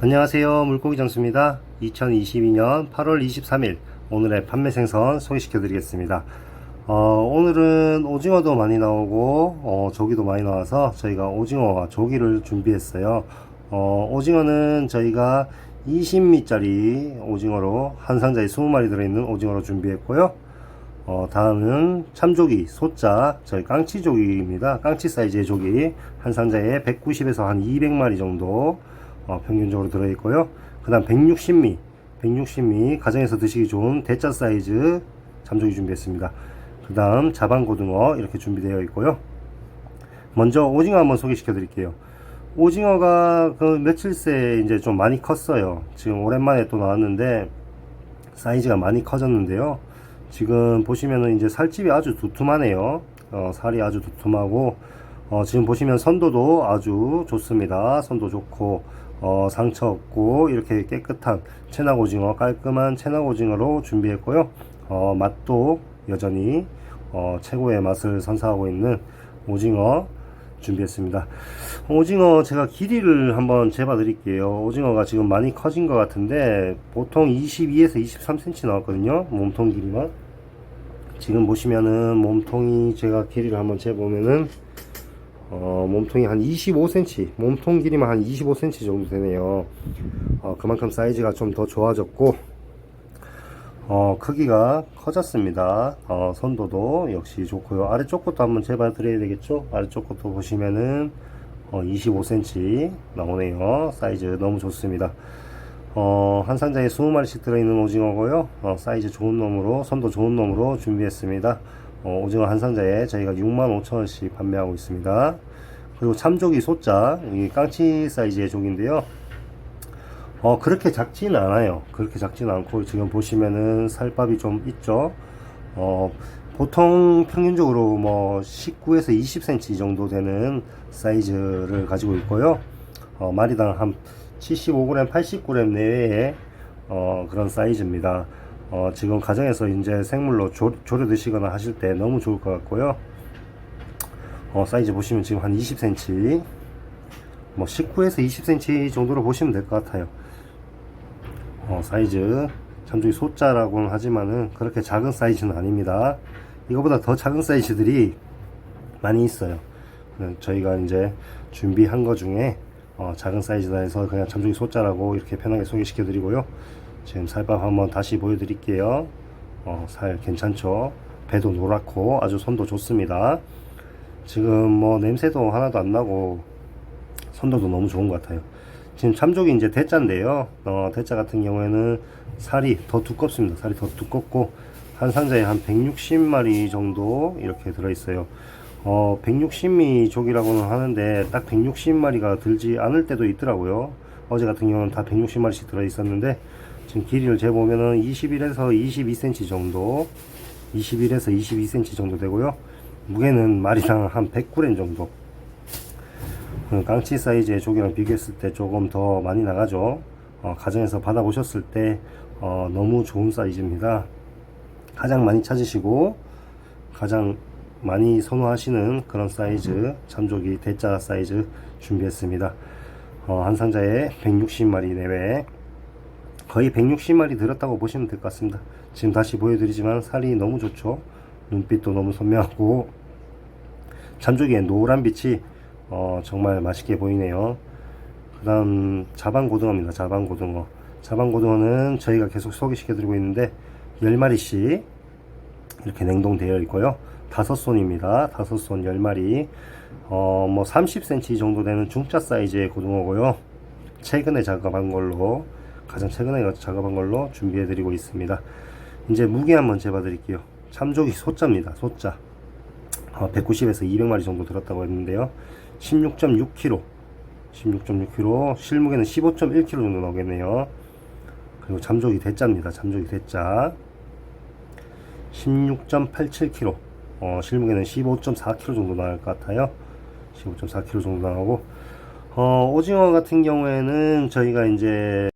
안녕하세요. 물고기 장수입니다. 2022년 8월 23일 오늘의 판매 생선 소개시켜 드리겠습니다. 어, 오늘은 오징어도 많이 나오고 어, 조기도 많이 나와서 저희가 오징어와 조기를 준비했어요. 어, 오징어는 저희가 20미짜리 오징어로 한 상자에 20마리 들어있는 오징어로 준비했고요. 어, 다음은 참조기, 소자, 저희 깡치조기입니다. 깡치 사이즈의 조기. 한 상자에 190에서 한 200마리 정도, 어, 평균적으로 들어있고요. 그 다음 160미, 160미, 가정에서 드시기 좋은 대짜 사이즈 참조기 준비했습니다. 그 다음 자반고등어 이렇게 준비되어 있고요. 먼저 오징어 한번 소개시켜 드릴게요. 오징어가 그 며칠 새 이제 좀 많이 컸어요. 지금 오랜만에 또 나왔는데, 사이즈가 많이 커졌는데요. 지금 보시면은 이제 살집이 아주 두툼하네요. 어, 살이 아주 두툼하고, 어, 지금 보시면 선도도 아주 좋습니다. 선도 좋고, 어, 상처 없고, 이렇게 깨끗한 체나오징어, 깔끔한 체나오징어로 준비했고요. 어, 맛도 여전히, 어, 최고의 맛을 선사하고 있는 오징어 준비했습니다. 오징어 제가 길이를 한번 재봐 드릴게요. 오징어가 지금 많이 커진 것 같은데, 보통 22에서 23cm 나왔거든요. 몸통 길이만. 지금 보시면은 몸통이 제가 길이를 한번 재보면은 어, 몸통이 한 25cm 몸통 길이만 한 25cm 정도 되네요. 어, 그만큼 사이즈가 좀 더 좋아졌고 어, 크기가 커졌습니다. 어, 선도도 역시 좋고요. 아래쪽 것도 한번 재봐 드려야 되겠죠? 아래쪽 것도 보시면은 어, 25cm 나오네요. 사이즈 너무 좋습니다. 어, 한 상자에 20마리씩 들어있는 오징어고요. 어, 사이즈 좋은 놈으로, 선도 좋은 놈으로 준비했습니다. 어, 오징어 한 상자에 저희가 65,000원씩 판매하고 있습니다. 그리고 참조기 소자, 이 깡치 사이즈의 조기인데요. 어, 그렇게 작지는 않아요. 그렇게 작지는 않고, 지금 보시면은 살밥이 좀 있죠. 어, 보통 평균적으로 뭐 19에서 20cm 정도 되는 사이즈를 가지고 있고요. 어, 마리당 한 75g, 80g 내외의 어, 그런 사이즈입니다. 어, 지금 가정에서 이제 생물로 조, 조려 드시거나 하실 때 너무 좋을 것 같고요. 어, 사이즈 보시면 지금 한 20cm, 뭐 19에서 20cm 정도로 보시면 될 것 같아요. 어, 사이즈 참조기 소자라고는 하지만은 그렇게 작은 사이즈는 아닙니다. 이거보다 더 작은 사이즈들이 많이 있어요. 네, 저희가 이제 준비한 것 중에 어, 작은 사이즈다 해서 그냥 참조기 소자라고 이렇게 편하게 소개시켜 드리고요. 지금 살밥 한번 다시 보여드릴게요. 어, 살 괜찮죠? 배도 노랗고 아주 손도 좋습니다. 지금 뭐 냄새도 하나도 안 나고 선도도 너무 좋은 것 같아요. 지금 참조기 이제 대자인데요. 어, 대자 같은 경우에는 살이 더 두껍습니다. 살이 더 두껍고 한 상자에 한 160마리 정도 이렇게 들어있어요. 어, 160미 족이라고는 하는데 딱 160마리가 들지 않을 때도 있더라고요. 어제 같은 경우는 다 160마리씩 들어 있었는데 지금 길이를 재보면은 21에서 22cm 정도 21에서 22cm 정도 되고요. 무게는 마리당 한 100g 정도. 그 깡치 사이즈의 조기랑 비교했을 때 조금 더 많이 나가죠. 어, 가정에서 받아보셨을 때 어, 너무 좋은 사이즈입니다. 가장 많이 찾으시고 가장 많이 선호하시는 그런 사이즈 참조기 대짜 사이즈 준비했습니다. 어, 한 상자에 160마리 내외 거의 160마리 들었다고 보시면 될 것 같습니다. 지금 다시 보여드리지만 살이 너무 좋죠. 눈빛도 너무 선명하고 참조기의 노란 빛이 어, 정말 맛있게 보이네요. 그 다음 자반고등어입니다. 자반고등어. 자반고등어는 저희가 계속 소개시켜드리고 있는데 10마리씩 이렇게 냉동되어 있고요. 다섯 손입니다. 다섯 손 10마리. 어, 뭐 30cm 정도 되는 중짜 사이즈의 고등어고요. 최근에 작업한 걸로 가장 최근에 작업한 걸로 준비해 드리고 있습니다. 이제 무게 한번 재봐 드릴게요. 참조기 소자입니다. 소자. 어, 190에서 200마리 정도 들었다고 했는데요. 16.6kg. 16.6kg. 실무게는 15.1kg 정도 나오겠네요. 그리고 잠조기 대자입니다. 잠조기 대자. 16.87kg. 어, 실무게는 15.4kg 정도 나올 것 같아요. 15.4kg 정도 나오고, 어, 오징어 같은 경우에는 저희가 이제